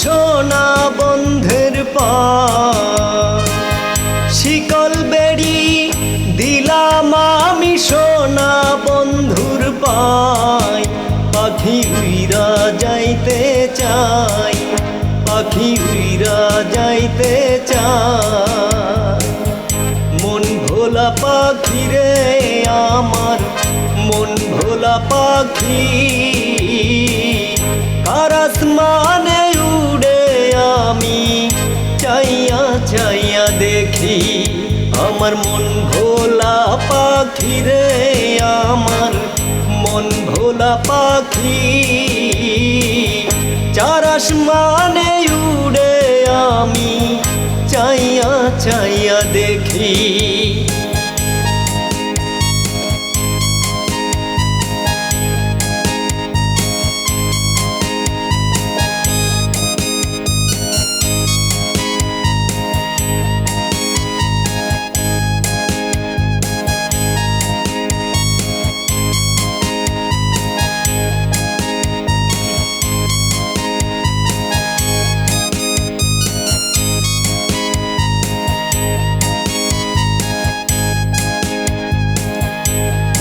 সোনা বন্ধের পা শিকল বেড়ি দিলাম আমি সোনা বন্ধুর পাই পাখি উইরা যাইতে চাই পাখি উইরা যাইতে চাই মন ভোলা পাখি রে আমার, মন ভোলা পাখি। কারাস চাইয়া দেখি, আমার মন ভোলা পাখি রে, আমার মন ভোলা পাখি। চারাস মানে উড়ে আমি, চাইয়া চাইয়া দেখি।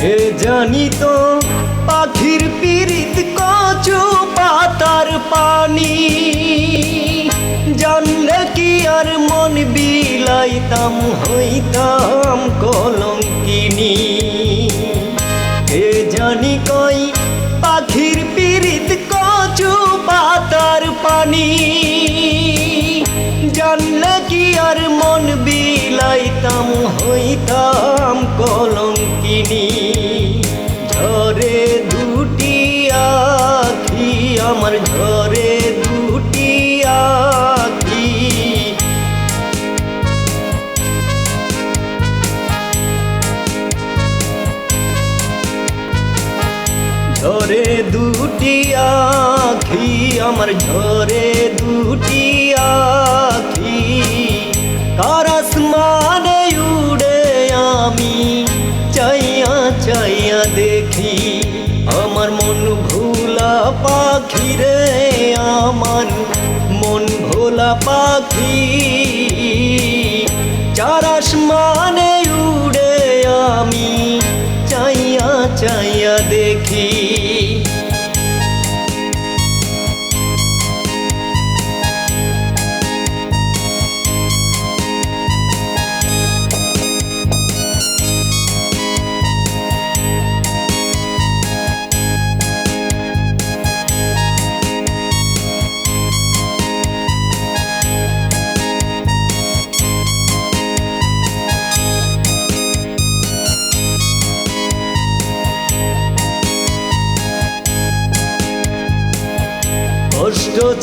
এ জানি তো পাখির পিরিত কচু পাতার পানি। জানলে কি আর মন বিলাইতাম, হইতাম কলঙ্কিনী। এ জানি কই পাখির পিরিত কচু পাতার পানি। ঝরে দুটি আখি, আমার ঝরে দুটি আখি। কারাস মানে উড়ে আমি, চাইয়া চাইয়া দেখি, আমার মন ভোলা পাখি রে আমার, মন ভোলা পাখি। চারাস মানে উড়ে আমি, চাইয়া চাইয়া দেখি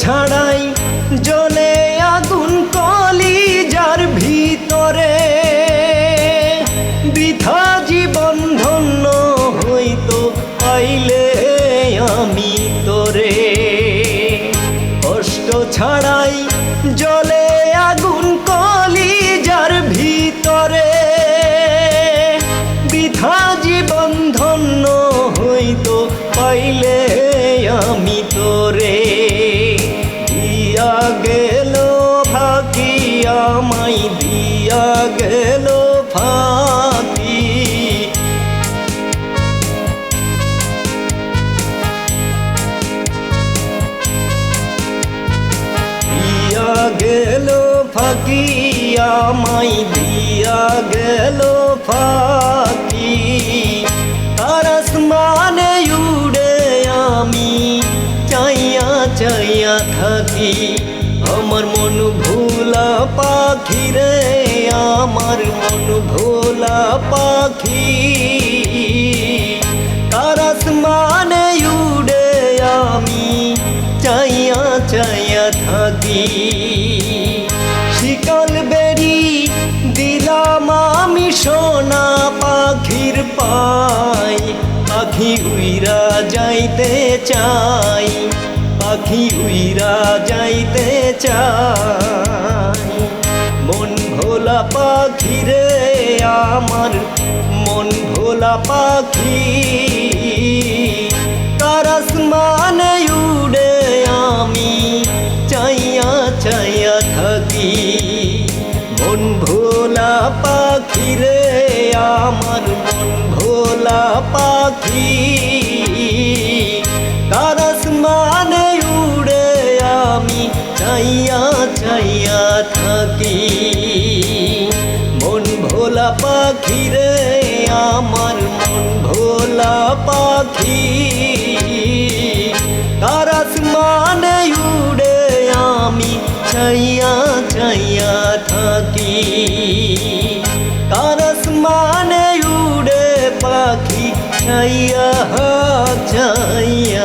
ছাড়াই জলে আগুন কলি যার ভিতরে। বৃথা জীবন ধন্য হইতো পাইলে আমি তোরে। কষ্ট ছাড়াই জলে গেল মাই দিয়া গেল ফাঁকি। তারাস মানে উড়ে আমি চাইয়া চাইয়া থাকি। আমার মন ভোলা পাখি রে, আমার মন ভোলা পাখি। সোনা পাখির পাই, পাখি উইরা যাইতে চাই, পাখি উইরা যাইতে চাই। মন ভোলা পাখি রে, আমার মন ভোলা পাখি। তার আসমান পাখি রে আমার মন ভোলা পাখি। কারস মানে উড়ে আমি চাইয়া চাইয়া থাকি। কারস মানে উড়ে পাখি চাইয়া থাকি